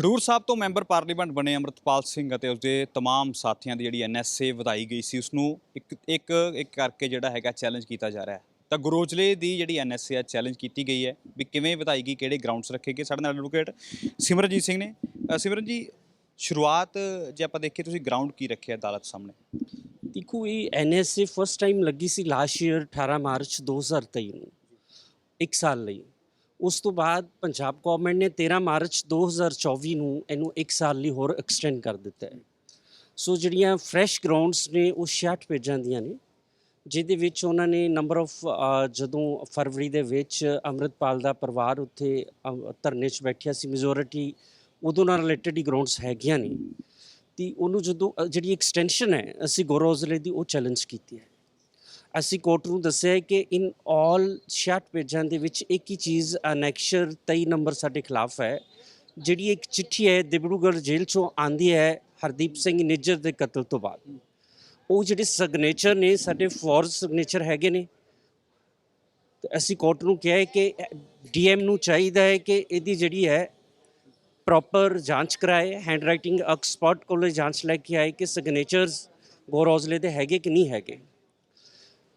ਖਡੂਰ ਸਾਹਿਬ ਤੋਂ member parliament ਬਣੇ ਅਮਰਤਪਾਲ ਸਿੰਘ ਅਤੇ ਉਸਦੇ तमाम ਸਾਥੀਆਂ ਦੀ ਜਿਹੜੀ ਐਨਐਸਏ ਵਧਾਈ ਗਈ ਸੀ ਉਸ ਨੂੰ ਇੱਕ ਇੱਕ ਇੱਕ ਕਰਕੇ ਜਿਹੜਾ ਹੈਗਾ ਚੈਲੰਜ ਕੀਤਾ ਜਾ ਰਿਹਾ ਹੈ ਤਾਂ ਗੁਰੋਜਲੇ ਦੀ ਜਿਹੜੀ ਐਨਐਸਏ ਹੈ ਚੈਲੰਜ ਕੀਤੀ ਗਈ ਹੈ ਵੀ ਕਿਵੇਂ ਵਧਾਈ ਗਈ ਕਿਹੜੇ ਗਰਾਊਂਡਸ ਰੱਖੇ ਗਏ ਸਾਡੇ ਨਾਲ ਐਡਵੋਕੇਟ ਸਿਮਰਨਜੀਤ ਸਿੰਘ ਨੇ ਅ, ਸਿਮਰਨ ਜੀ ਸ਼ੁਰੂਆਤ ਜੇ ਆਪਾਂ ਦੇਖੀਏ ਤੁਸੀਂ ਗਰਾਊਂਡ ਕੀ ਰੱਖਿਆ ਅਦਾਲਤ ਸਾਹਮਣੇ ਦੇਖੋ ਇਹ ਐਨਐਸਏ ਫਸਟ ਟਾਈਮ ਲੱਗੀ ਸੀ ਲਾਸਟ ਈਅਰ 18 ਮਾਰਚ 2023 ਨੂੰ ਇੱਕ ਸਾਲ ਲਈ ਉਸ ਤੋਂ ਬਾਅਦ ਪੰਜਾਬ ਗਵਰਨਮੈਂਟ ਨੇ 13 ਮਾਰਚ 2024 ਨੂੰ ਇਹਨੂੰ ਇੱਕ ਸਾਲ ਲਈ ਹੋਰ ਐਕਸਟੈਂਡ ਕਰ ਦਿੱਤਾ ਹੈ। ਸੋ ਜਿਹੜੀਆਂ ਫਰੈਸ਼ ਗਰਾਊਂਡਸ ਨੇ, ਉਹ 66 ਪੇਜਾਂ ਦੀਆਂ ਨੇ, ਜਿਹਦੇ ਵਿੱਚ ਉਹਨਾਂ ਨੇ ਨੰਬਰ ਆਫ ਜਦੋਂ ਫਰਵਰੀ ਦੇ ਵਿੱਚ ਅੰਮ੍ਰਿਤਪਾਲ ਦਾ ਪਰਿਵਾਰ ਉੱਥੇ ਧਰਨੇ 'ਚ ਬੈਠਿਆ ਸੀ ਮੈਜੋਰਿਟੀ ਉਦੋਂ ਨਾਲ ਰਿਲੇਟਡ ਹੀ ਗਰਾਊਂਡਸ ਹੈਗੀਆਂ ਨੇ। ਤੇ ਉਹਨੂੰ ਜਦੋਂ ਜਿਹੜੀ ਐਕਸਟੈਂਸ਼ਨ ਹੈ, ਅਸੀਂ ਗੋਰੋਜ਼ਲੇ ਦੀ ਉਹ ਚੈਲੰਜ ਕੀਤੀ ਹੈ। ਅਸੀਂ ਕੋਰਟ ਨੂੰ ਦੱਸਿਆ ਹੈ ਕਿ ਇਨ ਆਲ 66 ਪੇਜਾਂ ਦੇ ਵਿੱਚ ਇੱਕ ਹੀ ਚੀਜ਼ ਅਨੈਕਸ਼ਰ 23 ਨੰਬਰ ਸਾਡੇ ਖਿਲਾਫ ਹੈ, ਜਿਹੜੀ ਇੱਕ ਚਿੱਠੀ ਹੈ, ਦਿਬੜੂਗੜ੍ਹ ਜੇਲ੍ਹ ਚੋਂ ਆਂਦੀ ਹੈ ਹਰਦੀਪ ਸਿੰਘ ਨਿੱਜਰ ਦੇ ਕਤਲ ਤੋਂ ਬਾਅਦ। ਉਹ ਜਿਹੜੇ ਸਿਗਨੇਚਰ ਨੇ, ਸਾਡੇ ਫੋਰਜ ਸਿਗਨੇਚਰ ਹੈਗੇ ਨੇ। ਤੇ ਅਸੀਂ ਕੋਰਟ ਨੂੰ ਕਿਹਾ ਹੈ ਕਿ ਡੀਐਮ ਨੂੰ ਚਾਹੀਦਾ ਹੈ ਕਿ ਇਹਦੀ ਜਿਹੜੀ ਹੈ ਪ੍ਰੋਪਰ ਜਾਂਚ ਕਰਾਏ ਹੈਂਡ ਰਾਈਟਿੰਗ ਐਕਸਪਰਟ ਕੋਲੋਂ ਜਾਂਚ ਲੈ ਕੇ ਆਏ ਕਿ ਸਿਗਨੇਚਰਸ ਗੋਰੋਜ਼ਲੇ ਦੇ ਹੈਗੇ ਕਿ ਨਹੀਂ ਹੈਗੇ।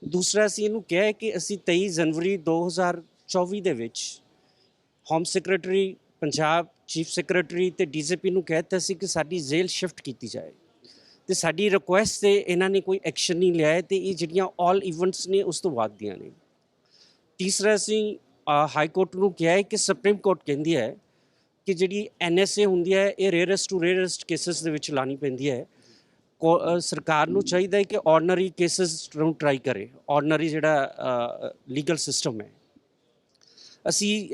ਦੂਸਰਾ ਅਸੀਂ ਇਹਨੂੰ ਕਿਹਾ ਹੈ ਕਿ ਅਸੀਂ 23 ਜਨਵਰੀ 2024 ਦੇ ਵਿੱਚ home secretary Punjab chief secretary ਤੇ ਡੀਜੀਪੀ ਨੂੰ ਕਹਿਤਾ ਸੀ ਕਿ ਸਾਡੀ ਜੇਲ੍ਹ ਸ਼ਿਫਟ ਕੀਤੀ ਜਾਏ। ਤੇ ਸਾਡੀ ਰਿਕੁਐਸਟ ਤੇ ਇਹਨਾਂ ਨੇ ਕੋਈ ਐਕਸ਼ਨ ਨਹੀਂ ਲਿਆ ਹੈ ਤੇ ਇਹ ਜਿਹੜੀਆਂ ਆਲ ਇਵੈਂਟਸ ਨੇ ਉਸ ਤੋਂ ਬਾਅਦ ਦੀਆਂ ਨੇ। ਤੀਸਰਾ ਅਸੀਂ ਹਾਈ ਕੋਰਟ ਨੂੰ ਕਿਹਾ ਹੈ ਕਿ ਸੁਪਰੀਮ ਕੋਰਟ ਕਹਿੰਦੀ ਹੈ ਕਿ ਜਿਹੜੀ ਐਨਐਸਏ ਹੁੰਦੀ ਹੈ, ਇਹ ਰੇਅਰੈਸਟ ਟੂ ਰੇਅਰੈਸਟ ਕੇਸਸ ਦੇ ਵਿੱਚ ਲਾਣੀ ਪੈਂਦੀ ਹੈ। ਸਰਕਾਰ ਨੂੰ ਚਾਹੀਦਾ ਹੈ ਕਿ ਆਰਡੀਨਰੀ ਕੇਸਸ ਨੂੰ ਟਰਾਈ ਕਰੇ। ਆਰਡੀਨਰੀ ਜਿਹੜਾ ਲੀਗਲ ਸਿਸਟਮ ਹੈ। ਅਸੀਂ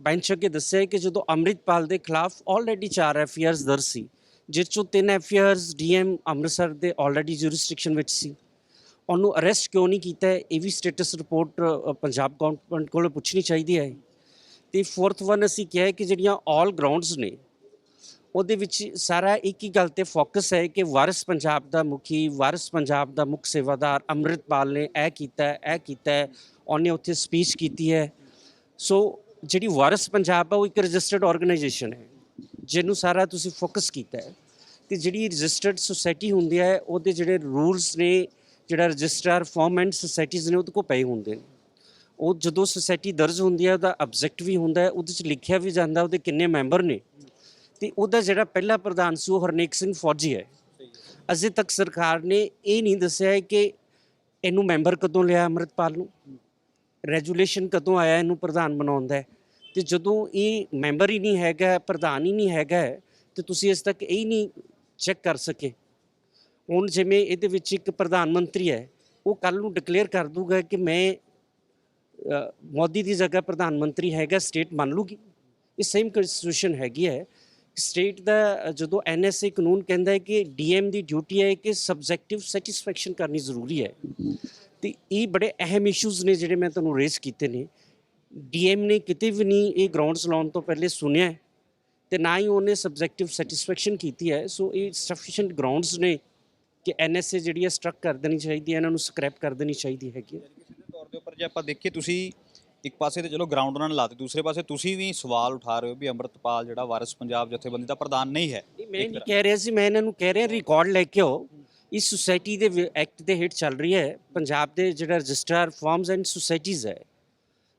ਬੈਂਚ ਅੱਗੇ ਦੱਸਿਆ ਕਿ ਜਦੋਂ ਅੰਮ੍ਰਿਤਪਾਲ ਦੇ ਖਿਲਾਫ ਆਲਰੇਡੀ 4 ਐਫਆਈਆਰਸ ਦਰਜ ਸੀ, ਜਿਸ ਚੋਂ ਤਿੰਨ ਐਫਆਈਆਰਸ ਡੀਐਮ ਅੰਮ੍ਰਿਤਸਰ ਦੇ ਆਲਰੇਡੀ ਜੁਰਿਸਡਿਕਸ਼ਨ ਵਿੱਚ ਸੀ। ਉਹਨੂੰ ਅਰੈਸਟ ਕਿਉਂ ਨਹੀਂ ਕੀਤਾ ਇਹ ਵੀ ਸਟੇਟਸ ਰਿਪੋਰਟ ਪੰਜਾਬ ਗਵਰਨਮੈਂਟ ਕੋਲੋਂ ਪੁੱਛਣੀ ਚਾਹੀਦੀ ਹੈ। ਤੇ ਫੋਰਥ ਵਨ ਅਸੀਂ ਕਿਹਾ ਕਿ ਜਿਹੜੀਆਂ ਆਲ ਗਰਾਊਂਡਸ ਨੇ ਉਹਦੇ ਵਿੱਚ ਸਾਰਾ ਇੱਕ ਹੀ ਗੱਲ ਤੇ ਫੋਕਸ ਹੈ ਕਿ ਵਾਰਿਸ ਪੰਜਾਬ ਦਾ ਮੁਖੀ, ਵਾਰਿਸ ਪੰਜਾਬ ਦਾ ਮੁੱਖ ਸੇਵਾਦਾਰ ਅੰਮ੍ਰਿਤਪਾਲ ਨੇ ਇਹ ਕੀਤਾ ਇਹ ਕੀਤਾ ਉਹਨੇ ਉੱਥੇ ਸਪੀਚ ਕੀਤੀ ਹੈ। ਸੋ ਜਿਹੜੀ ਵਾਰਿਸ ਪੰਜਾਬ ਆ, ਉਹ ਇੱਕ ਰਜਿਸਟਰਡ ਆਰਗੇਨਾਈਜੇਸ਼ਨ ਹੈ, ਜਿਹਨੂੰ ਸਾਰਾ ਤੁਸੀਂ ਫੋਕਸ ਕੀਤਾ ਹੈ। ਤੇ ਜਿਹੜੀ ਰਜਿਸਟਰਡ ਸੁਸਾਇਟੀ ਹੁੰਦੀ ਹੈ, ਉਹਦੇ ਜਿਹੜੇ ਰੂਲਸ ਨੇ, ਜਿਹੜਾ ਰਜਿਸਟਰਾਰ ਫਾਰਮ ਐਂਡ ਸੁਸਾਇਟੀਜ਼ ਨੇ, ਉਹਦੇ ਕੋਲ ਪਏ ਹੁੰਦੇ ਨੇ। ਉਹ ਜਦੋਂ ਸੁਸਾਇਟੀ ਦਰਜ ਹੁੰਦੀ ਹੈ, ਉਹਦਾ ਆਬਜੈਕਟ ਵੀ ਹੁੰਦਾ ਹੈ, ਉਹਦੇ ਚ ਲਿਖਿਆ ਵੀ ਜਾਂਦਾ, ਉਹਦੇ ਕਿੰਨੇ ਮੈਂਬਰ ਨੇ ਤੇ ਉਹਦਾ ਜਿਹੜਾ ਪਹਿਲਾ ਪ੍ਰਧਾਨ ਸੀ ਉਹ ਹਰਨੇਕ ਸਿੰਘ ਫੌਜੀ ਹੈ। ਅਜੇ ਤੱਕ ਸਰਕਾਰ ਨੇ ਇਹ ਨਹੀਂ ਦੱਸਿਆ ਹੈ ਕਿ ਇਹਨੂੰ ਮੈਂਬਰ ਕਦੋਂ ਲਿਆ ਅੰਮ੍ਰਿਤਪਾਲ ਨੂੰ। ਰੈਜੂਲੇਸ਼ਨ ਕਦੋਂ ਆਇਆ ਇਹਨੂੰ ਪ੍ਰਧਾਨ ਬਣਾਉਣ ਦਾ ਤੇ ਜਦੋਂ ਇਹ ਮੈਂਬਰ ਹੀ ਨਹੀਂ ਹੈਗਾ, ਪ੍ਰਧਾਨ ਹੀ ਨਹੀਂ ਹੈਗਾ, ਤੇ ਤੁਸੀਂ ਇਸ ਤੱਕ ਇਹ ਹੀ ਨਹੀਂ ਚੈੱਕ ਕਰ ਸਕੇ। ਹੁਣ ਜਿਵੇਂ ਇਹਦੇ ਵਿੱਚ ਇੱਕ ਪ੍ਰਧਾਨ ਮੰਤਰੀ ਹੈ, ਉਹ ਕੱਲ ਨੂੰ ਡਿਕਲੇਅਰ ਕਰ ਦੂਗਾ ਕਿ ਮੈਂ ਮੋਦੀ ਦੀ ਜਗ੍ਹਾ ਪ੍ਰਧਾਨ ਮੰਤਰੀ ਹੈਗਾ ਸਟੇਟ ਮੰਨ ਲੂਗੀ। ਇਹ ਸੇਮ ਕੰਸਟੀਟਿਊਸ਼ਨ ਹੈਗੀ ਹੈ। ਸਟੇਟ ਦਾ ਜਦੋਂ ਐਨਐਸਏ ਕਾਨੂੰਨ ਕਹਿੰਦਾ ਹੈ ਕਿ ਡੀਐਮ ਦੀ ਡਿਊਟੀ ਹੈ ਕਿ ਸਬਜੈਕਟਿਵ ਸੈਟੀਸਫੈਕਸ਼ਨ ਕਰਨੀ ਜ਼ਰੂਰੀ ਹੈ, ਤੇ ਇਹ ਬੜੇ ਅਹਿਮ ਇਸ਼ੂਜ਼ ਨੇ ਜਿਹੜੇ ਮੈਂ ਤੁਹਾਨੂੰ ਰੇਜ਼ ਕੀਤੇ ਨੇ। ਡੀਐਮ ਨੇ ਕਿਤੇ ਵੀ ਨਹੀਂ ਇਹ ਗਰਾਊਂਡਸ ਲਾਉਣ ਤੋਂ ਪਹਿਲੇ ਸੁਣਿਆ ਹੈ, ਤੇ ਨਾ ਹੀ ਉਹਨੇ ਸਬਜੈਕਟਿਵ ਸੈਟੀਸਫੈਕਸ਼ਨ ਕੀਤੀ ਹੈ। ਸੋ ਇਹ ਸਫੀਸ਼ੀਐਂਟ ਗਰਾਊਂਡਸ ਨੇ ਕਿ ਐਨਐਸਏ ਜਿਹੜੀ ਹੈ ਸਟਰਕ ਕਰ ਦੇਣੀ ਚਾਹੀਦੀ ਹੈ, ਇਹਨਾਂ ਨੂੰ ਸਕ੍ਰੈਪ ਕਰ ਦੇਣੀ ਚਾਹੀਦੀ ਹੈਗੀ ਹੈ। ਤੌਰ ਦੇ ਉੱਪਰ ਜੇ ਆਪਾਂ ਦੇਖੀਏ, ਤੁਸੀਂ ਇੱਕ ਪਾਸੇ ਤੇ ਚਲੋ ਗਰਾਊਂਡ ਉਹਨਾਂ ਨੇ ਲਾਤੇ ਦੂਸਰੇ ਪਾਸੇ ਤੁਸੀਂ ਵੀ ਸਵਾਲ ਉਠਾ ਰਹੇ ਹੋ ਵੀ ਅੰਮ੍ਰਿਤਪਾਲ ਜਿਹੜਾ ਵਾਰਿਸ ਪੰਜਾਬ ਜਥੇਬੰਦੀ ਦਾ ਪ੍ਰਧਾਨ ਨਹੀਂ ਹੈ। ਮੈਂ ਨਹੀਂ। ਕਹਿ ਰਿਹਾ ਸੀ ਮੈਂ ਇਹਨਾਂ ਨੂੰ ਕਹਿ ਰਿਹਾ ਰਿਕਾਰਡ ਲੈ ਕੇ ਆਓ। ਇਸ ਸੁਸਾਇਟੀ ਦੇ ਐਕਟ ਦੇ ਹੇਠ ਚੱਲ ਰਹੀ ਹੈ। ਪੰਜਾਬ ਦੇ ਜਿਹੜਾ ਰਜਿਸਟਰ ਫਾਰਮਸ ਐਂਡ ਸੁਸਾਇਟੀਜ਼ ਹੈ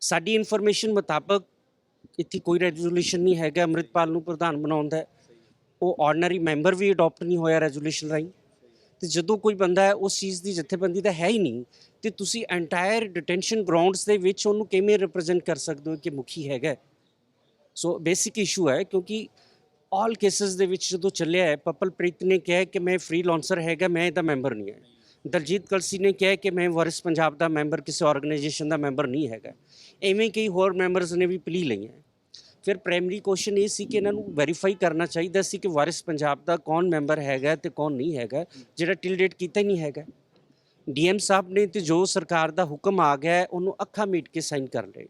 ਸਾਡੀ ਇਨਫੋਰਮੇਸ਼ਨ ਮੁਤਾਬਕ ਇੱਥੇ ਕੋਈ ਰੈਜੂਲੇਸ਼ਨ ਨਹੀਂ ਹੈਗਾ। ਅੰਮ੍ਰਿਤਪਾਲ ਨੂੰ ਪ੍ਰਧਾਨ ਬਣਾਉਣ ਦਾ ਉਹ ਆਰਡੀਨਰੀ ਮੈਂਬਰ ਵੀ ਅਡਾਪਟ ਨਹੀਂ ਹੋਇਆ ਰੈਜੂਲੇਸ਼ਨ ਰਾਹੀਂ। ਤੇ ਜਦੋਂ ਕੋਈ ਬੰਦਾ ਹੈ, ਉਸ ਚੀਜ਼ ਦੀ ਜਥੇਬੰਦੀ ਤਾਂ ਹੈ ਹੀ ਨਹੀਂ, ਤੇ ਤੁਸੀਂ ਐਂਟਾਇਰ ਡਿਟੈਂਸ਼ਨ ਗਰਾਊਂਡਸ ਦੇ ਵਿੱਚ ਉਹਨੂੰ ਕਿਵੇਂ ਰਿਪਰੈਜ਼ੈਂਟ ਕਰ ਸਕਦੇ ਹੋ ਕਿ ਮੁਖੀ ਹੈਗਾ? ਸੋ ਬੇਸਿਕ ਇਸ਼ੂ ਹੈ, ਕਿਉਂਕਿ ਆਲ ਕੇਸਸ ਦੇ ਵਿੱਚ ਜਦੋਂ ਚੱਲਿਆ ਹੈ, ਪਪਲਪ੍ਰੀਤ ਨੇ ਕਿਹਾ ਕਿ ਮੈਂ ਫ੍ਰੀ ਲਾਂਸਰ ਹੈਗਾ, ਮੈਂ ਇਹਦਾ ਮੈਂਬਰ ਨਹੀਂ ਹੈ। ਦਲਜੀਤ ਕਲਸੀ ਨੇ ਕਿਹਾ ਕਿ ਮੈਂ ਵਾਰਿਸ ਪੰਜਾਬ ਦਾ ਮੈਂਬਰ ਕਿਸੇ ਆਰਗੇਨਾਈਜੇਸ਼ਨ ਦਾ ਮੈਂਬਰ ਨਹੀਂ ਹੈਗਾ। ਐਵੇਂ ਕਈ ਹੋਰ ਮੈਂਬਰਸ ਨੇ ਵੀ ਪਲੀ ਲਈਆਂ। ਫਿਰ ਪ੍ਰਾਇਮਰੀ ਕੁਐਸਚਨ ਇਹ ਸੀ ਕਿ ਇਹਨਾਂ ਨੂੰ ਵੈਰੀਫਾਈ ਕਰਨਾ ਚਾਹੀਦਾ ਸੀ ਕਿ ਵਾਰਿਸ ਪੰਜਾਬ ਦਾ ਕੌਣ ਮੈਂਬਰ ਹੈਗਾ ਤੇ ਕੌਣ ਨਹੀਂ ਹੈਗਾ, ਜਿਹੜਾ ਟਿਲ ਡੇਟ ਕੀਤਾ ਹੀ ਨਹੀਂ ਹੈਗਾ। ਡੀਐਮ ਸਾਹਿਬ ਨੇ ਤੇ ਜੋ ਸਰਕਾਰ ਦਾ ਹੁਕਮ ਆ ਗਿਆ ਉਹਨੂੰ ਅੱਖਾਂ ਮੀਟ ਕੇ ਸਾਈਨ ਕਰ ਲਏ।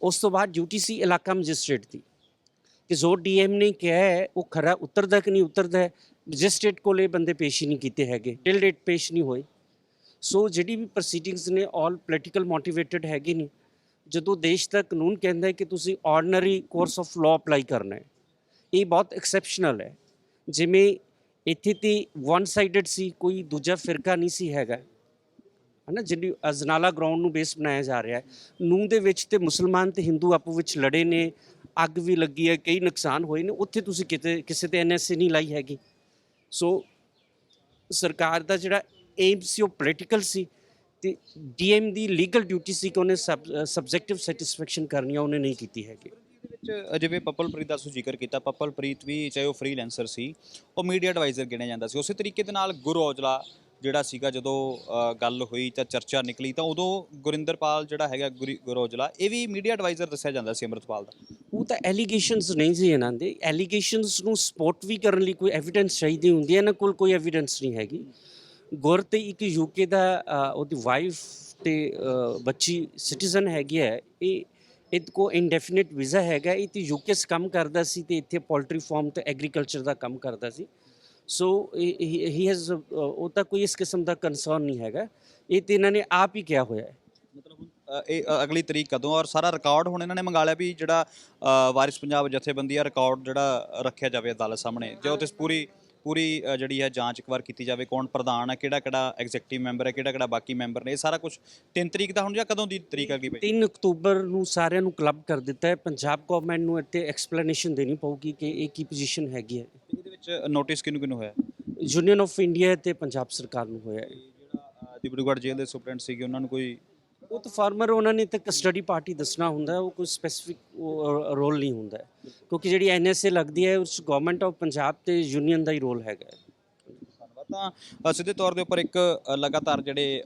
ਉਸ ਤੋਂ ਬਾਅਦ ਡਿਊਟੀ ਸੀ ਇਲਾਕਾ ਮੈਜਿਸਟ੍ਰੇਟ ਦੀ, ਕਿ ਜੋ ਡੀਐਮ ਨੇ ਕਿਹਾ ਹੈ, ਉਹ ਖਰਾ ਉਤਰਦਾ ਕਿ ਨਹੀਂ ਉਤਰਦਾ ਹੈ ਮੈਜਿਸਟ੍ਰੇਟ ਕੋਲੇ ਬੰਦੇ ਪੇਸ਼ ਹੀ ਨਹੀਂ ਕੀਤੇ ਹੈਗੇ ਟਿਲ ਡੇਟ ਪੇਸ਼ ਨਹੀਂ ਹੋਏ। ਸੋ ਜਿਹੜੀ ਵੀ ਪ੍ਰੋਸੀਡਿੰਗਸ ਨੇ ਆਲ ਪੋਲੀਟੀਕਲ ਮੋਟੀਵੇਟਡ ਹੈਗੇ ਨੇ। ਜਦੋਂ ਦੇਸ਼ ਦਾ ਕਾਨੂੰਨ ਕਹਿੰਦਾ ਹੈ ਕਿ ਤੁਸੀਂ ordinary course of law apply ਕਰਨਾ ਹੈ, ਇਹ ਬਹੁਤ ਐਕਸੈਪਸ਼ਨਲ ਹੈ। ਜਿਵੇਂ ਇੱਥੇ ਤੇ ਵਨ ਸਾਈਡਡ ਸੀ, ਕੋਈ ਦੂਜਾ ਫਿਰਕਾ ਨਹੀਂ ਸੀ ਹੈਗਾ। ਹਨਾ, ਜਿਹੜੀ ਅਜਨਾਲਾ ਗਰਾਊਂਡ ਨੂੰ ਬੇਸ ਬਣਾਇਆ ਜਾ ਰਿਹਾ ਹੈ। ਨੂੰ ਦੇ ਵਿੱਚ ਤੇ ਮੁਸਲਮਾਨ ਤੇ ਹਿੰਦੂ ਆਪੋ ਵਿੱਚ ਲੜੇ ਨੇ, ਅੱਗ ਵੀ ਲੱਗੀ ਹੈ, ਕਈ ਨੁਕਸਾਨ ਹੋਏ ਨੇ, ਉੱਥੇ ਤੁਸੀਂ ਕਿਤੇ, ਕਿਸੇ ਤੇ ਐਨਐਸਏ ਨਹੀਂ ਲਾਈ ਹੈਗੀ। ਸੋ ਸਰਕਾਰ ਦਾ ਜਿਹੜਾ ਏਮ ਸੀ, ਉਹ ਪੋਲੀਟੀਕਲ ਸੀ। ਤੇ ਡੀਐਮ ਦੀ ਲੀਗਲ ਡਿਊਟੀ ਸੀ ਕਿ ਉਹਨੇ ਸਬਜੈਕਟਿਵ ਸੈਟੀਸਫੈਕਸ਼ਨ ਕਰਨੀ ਆ ਉਹਨੇ ਨਹੀਂ ਕੀਤੀ ਹੈਗੀ। ਵਿੱਚ ਜਿਵੇਂ ਪੱਪਲਪ੍ਰੀਤ ਦਾ ਜ਼ਿਕਰ ਕੀਤਾ। ਪੱਪਲਪ੍ਰੀਤ ਵੀ ਚਾਹੇ ਉਹ ਫ੍ਰੀਲੈਂਸਰ ਸੀ ਉਹ ਮੀਡੀਆ ਐਡਵਾਈਜ਼ਰ ਗਿਣਿਆ ਜਾਂਦਾ ਸੀ। ਉਸੇ ਤਰੀਕੇ ਦੇ ਨਾਲ ਗੁਰੂ ਔਜਲਾ ਜਿਹੜਾ ਸੀਗਾ ਜਦੋਂ ਗੱਲ ਹੋਈ ਤਾਂ ਚਰਚਾ ਨਿਕਲੀ ਤਾਂ ਉਦੋਂ ਗੁਰਿੰਦਰਪਾਲ ਜਿਹੜਾ ਹੈਗਾ ਗੁਰੀ- ਗੁਰੂ ਔਜਲਾ ਇਹ ਵੀ ਮੀਡੀਆ ਐਡਵਾਈਜ਼ਰ ਦੱਸਿਆ ਜਾਂਦਾ ਸੀ ਅੰਮ੍ਰਿਤਪਾਲ ਦਾ। ਉਹ ਤਾਂ ਐਲੀਗੇਸ਼ਨਸ ਨਹੀਂ ਸੀ ਇਹਨਾਂ ਦੇ। ਐਲੀਗੇਸ਼ਨਸ ਨੂੰ ਸਪੋਰਟ ਵੀ ਕਰਨ ਲਈ ਕੋਈ ਐਵੀਡੈਂਸ ਚਾਹੀਦੀ ਹੁੰਦੀ ਹੈ। ਇਹਨਾਂ ਕੋਲ ਕੋਈ ਐਵੀਡੈਂਸ ਨਹੀਂ ਹੈਗੀ। ਗੁਰ ਤੇ ਇੱਕ ਯੂਕੇ ਦਾ ਉਹਦੀ ਵਾਈਫ ਤੇ ਬੱਚੀ ਸਿਟੀਜ਼ਨ ਹੈਗੀ ਹੈ। ਇਹ ਇਹ ਕੋ ਇਨਡੈਫੀਨਿਟ ਵੀਜ਼ਾ ਹੈਗਾ। ਇਹ ਤੇ ਯੂਕੇ 'ਚ ਕੰਮ ਕਰਦਾ ਸੀ ਤੇ ਇੱਥੇ ਪੋਲਟਰੀ ਫਾਰਮ ਤੇ ਐਗਰੀਕਲਚਰ ਦਾ ਕੰਮ ਕਰਦਾ ਸੀ। ਸੋ ਹੀ ਹੈਜ਼ ਉਹ ਤਾਂ ਕੋਈ ਇਸ ਕਿਸਮ ਦਾ ਕੰਸਰਨ ਨਹੀਂ ਹੈਗਾ। ਇਹ ਤੇ ਇਹਨਾਂ ਨੇ ਆਪ ਹੀ ਕਿਹਾ ਹੋਇਆ ਹੈ। ਮਤਲਬ ਇਹ ਅਗਲੀ ਤਰੀਕ ਕਦੋਂ ਔਰ ਸਾਰਾ ਰਿਕਾਰਡ ਹੁਣ ਇਹਨਾਂ ਨੇ ਮੰਗਾ ਲਿਆ ਵੀ ਜਿਹੜਾ ਵਾਰਿਸ ਪੰਜਾਬ ਜਥੇਬੰਦੀ ਆ ਰਿਕਾਰਡ ਜਿਹੜਾ ਰੱਖਿਆ ਜਾਵੇ ਅਦਾਲਤ ਸਾਹਮਣੇ। ਜੇ ਉਹ ਤੇ ਪੂਰੀ ਪੂਰੀ ਅ, ਜਿਹੜੀ ਹੈ ਜਾਂਚ ਇੱਕ ਵਾਰ ਕੀਤੀ ਜਾਵੇ ਕੌਣ ਪ੍ਰਧਾਨ ਹੈ ਕਿਹੜਾ ਕਿਹੜਾ ਐਗਜ਼ੈਕਟਿਵ ਮੈਂਬਰ ਹੈ ਕਿਹੜਾ ਕਿਹੜਾ ਬਾਕੀ ਮੈਂਬਰ ਨੇ ਇਹ ਸਾਰਾ ਕੁਝ 3 ਤਰੀਕ ਦਾ ਹੁਣ ਜਾਂ ਕਦੋਂ ਦੀ ਤਰੀਕ ਅਗਲੀ ਪਈ 3 ਅਕਤੂਬਰ ਨੂੰ ਸਾਰਿਆਂ ਨੂੰ ਕਲੱਬ ਕਰ ਦਿੱਤਾ ਹੈ। ਪੰਜਾਬ ਗਵਰਨਮੈਂਟ ਨੂੰ ਇੱਥੇ ਐਕਸਪਲੇਨੇਸ਼ਨ ਦੇਣੀ ਪਊਗੀ ਕਿ ਇਹ ਕੀ ਪੋਜੀਸ਼ਨ ਹੈਗੀ ਹੈ। ਇਹਦੇ ਵਿੱਚ ਨੋਟਿਸ ਕਿਹਨੂੰ ਕਿਹਨੂੰ ਹੋਇਆ? ਯੂਨੀਅਨ ਆਫ ਇੰਡੀਆ ਤੇ ਪੰਜਾਬ ਸਰਕਾਰ ਨੂੰ ਹੋਇਆ ਹੈ। ਡਿਬਰੂਗੜ੍ਹ ਜੇਲ੍ਹ ਦੇ ਸੁਪਰਡੈਂਟ ਸੀਗੇ ਉਹਨਾਂ ਨੂੰ ਕੋਈ ਉਹ ਤਾਂ ਫਾਰਮਰ ਉਹਨਾਂ ਨੇ ਤਾਂ ਕਸਟਡੀ ਪਾਰਟੀ ਦੱਸਣਾ ਹੁੰਦਾ ਹੈ, ਉਹ ਕੋਈ ਸਪੈਸੀਫਿਕ ਰੋਲ ਨਹੀਂ ਹੁੰਦਾ ਹੈ। ਕਿਉਂਕਿ ਜਿਹੜੀ ਐਨਐਸਏ ਲੱਗਦੀ ਹੈ ਉਸ ਗਵਰਨਮੈਂਟ ਆਫ ਪੰਜਾਬ ਤੇ ਯੂਨੀਅਨ ਦਾ ਹੀ ਰੋਲ ਹੈਗਾ ਹੈ। ਧੰਨਵਾਦ ਤਾਂ ਅ, ਸਿੱਧੇ ਤੌਰ ਦੇ ਉੱਪਰ ਇੱਕ ਅ, ਲਗਾਤਾਰ ਜਿਹੜੇ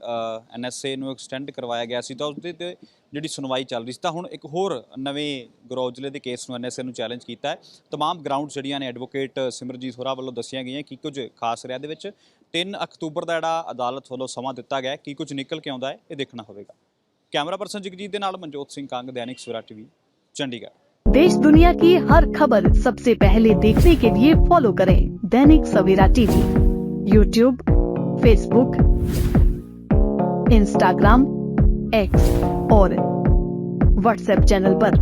ਐਨਐਸਏ ਨੂੰ ਐਕਸਟੈਂਡ ਕਰਵਾਇਆ ਗਿਆ ਸੀ ਤਾਂ ਉਸਦੇ ਤੇ ਜਿਹੜੀ ਸੁਣਵਾਈ ਚੱਲ ਰਹੀ ਸੀ ਤਾਂ ਹੁਣ ਇੱਕ ਹੋਰ ਨਵੇਂ ਗਰੋਜਲੇ ਦੇ ਕੇਸ ਨੂੰ ਐਨਐਸਏ ਨੂੰ ਚੈਲੰਜ ਕੀਤਾ ਹੈ तमाम ਗਰਾਊਂਡ ਜਿਹੜੀਆਂ ਨੇ ਐਡਵੋਕੇਟ ਸਿਮਰਜੀਤ ਹੋਰਾ ਵੱਲੋਂ ਦੱਸੀਆਂ ਗਈਆਂ ਕਿ ਕੁਝ ਖਾਸ ਰਿਹਾ ਦੇ ਵਿੱਚ 3 ਅਕਤੂਬਰ ਦਾ ਜਿਹੜਾ ਅਦਾਲਤ ਵੱਲੋਂ ਸਮਾਂ ਦਿੱਤਾ ਗਿਆ ਹੈ, ਕੀ ਕੁਝ ਨਿਕਲ ਕੇ ਆਉਂਦਾ ਹੈ ਇਹ ਦੇਖਣਾ ਹੋਵੇਗਾ कैमरा पर्सन जगजीत के नाल मनजोत सिंह कंग दैनिक सवेरा टीवी चंडीगढ़ देश दुनिया की हर खबर सबसे पहले देखने के लिए फॉलो करें Dainik Savera TV YouTube Facebook Instagram X और व्हाट्सएप चैनल पर